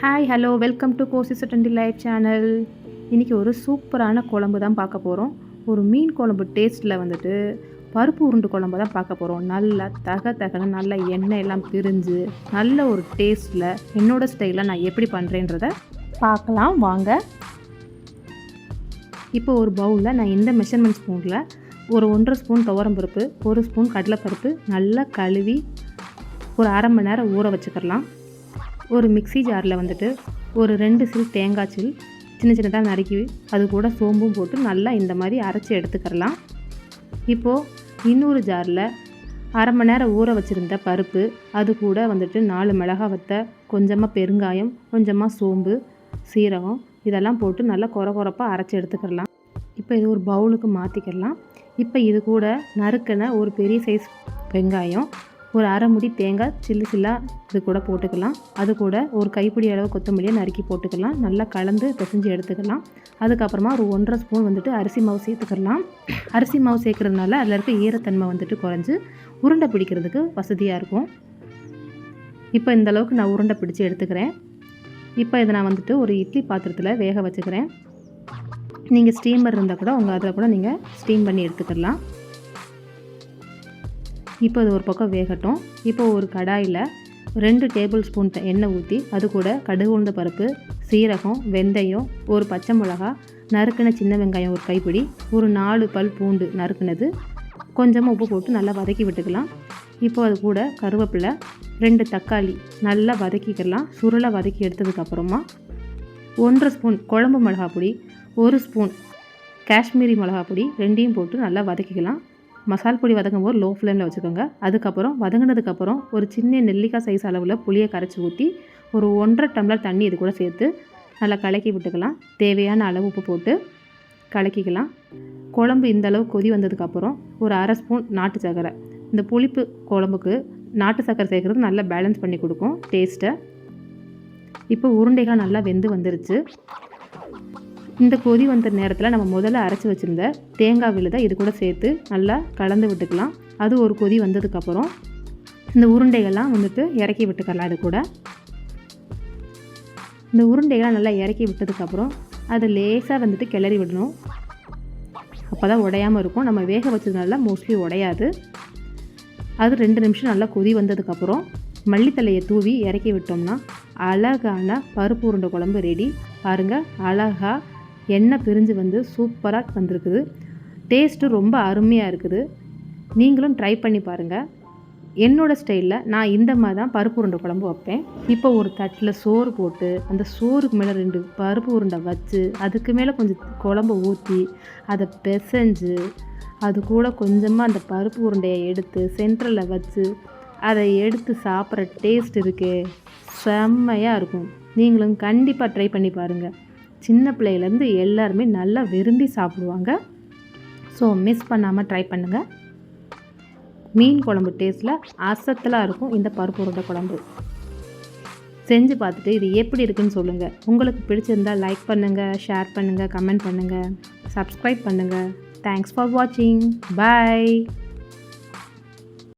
Hi hello welcome to கோசிஸ் சட்டண்டி live channel இன்றைக்கி ஒரு சூப்பரான குழம்பு தான் பார்க்க போகிறோம் ஒரு மீன் குழம்பு டேஸ்ட்டில் வந்துட்டு பருப்பு உருண்டு குழம்பு தான் பார்க்க போகிறோம் நல்லா தக தகன நல்ல எண்ணெய் எல்லாம் பிரிஞ்சு நல்ல ஒரு டேஸ்ட்டில் என்னோடய ஸ்டைலில் நான் எப்படி பண்ணுறேன்றத பார்க்கலாம். வாங்க. இப்போ ஒரு பவுலில் நான் இந்த மெஷர்மெண்ட் ஸ்பூனில் ஒரு ஒன்றரை ஸ்பூன் துவரம்பருப்பு ஒரு ஸ்பூன் கடலைப்பருப்பு நல்லா கழுவி ஒரு அரை மணி நேரம் ஊற வச்சுக்கலாம் ஒரு மிக்ஸி ஜாரில் வந்துட்டு ஒரு ரெண்டு சில் தேங்காய் சில் சின்ன சின்னதாக நறுக்கி அது கூட சோம்பும் போட்டு நல்லா இந்த மாதிரி அரைச்சி எடுத்துக்கிறலாம். இப்போது இன்னொரு ஜாரில் அரை மணி நேரம் ஊற வச்சுருந்த பருப்பு அது கூட வந்துட்டு நாலு மிளகா வத்த கொஞ்சமாக பெருங்காயம் கொஞ்சமாக சோம்பு சீரகம் இதெல்லாம் போட்டு நல்லா குறை குறைப்பாக அரைச்சி எடுத்துக்கிறலாம். இப்போ இது ஒரு பவுலுக்கு மாற்றிக்கிடலாம் இப்போ இது கூட நறுக்கின ஒரு பெரிய சைஸ் வெங்காயம் ஒரு அரை முடி தேங்காய் சில்லு சில்லாக இது கூட போட்டுக்கலாம். அது கூட ஒரு கைப்பிடி அளவு கொத்தமல்லியை நறுக்கி போட்டுக்கலாம். நல்லா கலந்து பிசைஞ்சு எடுத்துக்கலாம். அதுக்கப்புறமா ஒரு ஒன்றரை ஸ்பூன் வந்துட்டு அரிசி மாவு சேர்த்துக்கலாம். அரிசி மாவு சேர்க்குறதுனால அதில் இருக்க ஈரத்தன்மை வந்துட்டு குறைஞ்சி உருண்டை பிடிக்கிறதுக்கு வசதியாக இருக்கும். இப்போ இந்த அளவுக்கு நான் உருண்டை பிடிச்சி எடுத்துக்கிறேன். இப்போ இதை நான் வந்துட்டு ஒரு இட்லி பாத்திரத்தில் வேக வச்சுக்கிறேன். நீங்கள் ஸ்டீமர் இருந்தால் கூட உங்கள் அதில் கூட நீங்கள் ஸ்டீம் பண்ணி எடுத்துக்கலாம். இப்போ அது ஒரு பக்கம் வேகட்டும். இப்போ ஒரு கடாயில் ரெண்டு டேபிள் ஸ்பூன் எண்ணெய் ஊற்றி அது கூட கடுகு உளுந்த பருப்பு சீரகம் வெந்தயம் ஒரு பச்சை மிளகா நறுக்கின சின்ன வெங்காயம் ஒரு கைப்பிடி ஒரு நாலு பல் பூண்டு நறுக்கினது. கொஞ்சமாக உப்பு போட்டு நல்லா வதக்கி விட்டுக்கலாம். இப்போ அது கூட கருவேப்பிலை ரெண்டு தக்காளி நல்லா வதக்கிக்கலாம். சுருளை வதக்கி எடுத்ததுக்கப்புறமா ஒன்றரை ஸ்பூன் குழம்பு மிளகா பொடி ஒரு ஸ்பூன் காஷ்மீரி மிளகா பொடி ரெண்டையும் போட்டு நல்லா வதக்கிக்கலாம். மசால் பொடி வதங்கும் போது லோ ஃப்ளேமில் வச்சுக்கோங்க. அதுக்கப்புறம் வதங்கினதுக்கப்புறம் ஒரு சின்ன நெல்லிக்காய் சைஸ் அளவில் புளியை கரைச்சி ஊற்றி ஒரு ஒன்றரை டம்ளர் தண்ணி இது கூட சேர்த்து நல்லா கலக்கி விட்டுக்கலாம். தேவையான அளவு உப்பு போட்டு கலக்கிக்கலாம். குழம்பு இந்த அளவு கொதி வந்ததுக்கப்புறம் ஒரு அரை ஸ்பூன் நாட்டு சர்க்கரை. இந்த புளிப்பு குழம்புக்கு நாட்டு சக்கரை சேர்க்குறது நல்லா பேலன்ஸ் பண்ணி கொடுக்கும் டேஸ்ட்டை இப்போ உருண்டைகள் நல்லா வெந்து வந்துருச்சு. இந்த கொதி வந்த நேரத்தில் நம்ம முதல்ல அரைச்சி வச்சுருந்த தேங்காய் விழுதை இது கூட சேர்த்து நல்லா கலந்து விட்டுக்கலாம். அது ஒரு கொதி வந்ததுக்கப்புறம் இந்த உருண்டைகள்லாம் வந்துட்டு இறக்கி விட்டுக்கலாம் அது கூட. இந்த உருண்டைகள்லாம் நல்லா இறக்கி விட்டதுக்கப்புறம் அதை லேசாக வந்துட்டு கிளறி விடணும். அப்போ தான் உடையாமல் இருக்கும். நம்ம வேக வச்சதுனால மோஸ்ட்லி உடையாது. அது ரெண்டு நிமிஷம் நல்லா கொதி வந்ததுக்கப்புறம் மல்லித்தலையை தூவி இறக்கி விட்டோம்னா அழகான பருப்பு உருண்டை குழம்பு ரெடி பாருங்கள் அழகாக எண்ணெய் பிரிஞ்சு வந்து சூப்பராக வந்திருக்குது. டேஸ்ட்டு ரொம்ப அருமையாக இருக்குது. நீங்களும் ட்ரை பண்ணி பாருங்கள் என்னோடய ஸ்டைலில் நான் இந்த மாதிரி தான் பருப்பு உருண்டை குழம்பு வைப்பேன். இப்போ ஒரு தட்டில் சோறு போட்டு அந்த சோறுக்கு மேலே ரெண்டு பருப்பு உருண்டை வச்சு அதுக்கு மேலே கொஞ்சம் குழம்பு ஊற்றி அதை பிசைஞ்சு அது கூட கொஞ்சமாக அந்த பருப்பு உருண்டையை எடுத்து சென்டரில் வச்சு அதை எடுத்து சாப்பிட்ற டேஸ்ட் இருக்கே. செம்மையாக இருக்கும். நீங்களும் கண்டிப்பாக ட்ரை பண்ணி பாருங்கள் சின்ன பிள்ளையிலேருந்து எல்லாருமே நல்லா விரும்பி சாப்பிடுவாங்க. ஸோ மிஸ் பண்ணாமல் ட்ரை பண்ணுங்கள் மீன் குழம்பு டேஸ்ட்டில் அசத்தலாக இருக்கும் இந்த பருப்பு உருண்டை குழம்பு. செஞ்சு பார்த்துட்டு இது எப்படி இருக்குன்னு சொல்லுங்கள் உங்களுக்கு பிடிச்சிருந்தால் லைக் பண்ணுங்கள் ஷேர் பண்ணுங்கள் கமெண்ட் பண்ணுங்கள் சப்ஸ்கிரைப் பண்ணுங்கள் தேங்க்ஸ் ஃபார் வாட்சிங் பாய்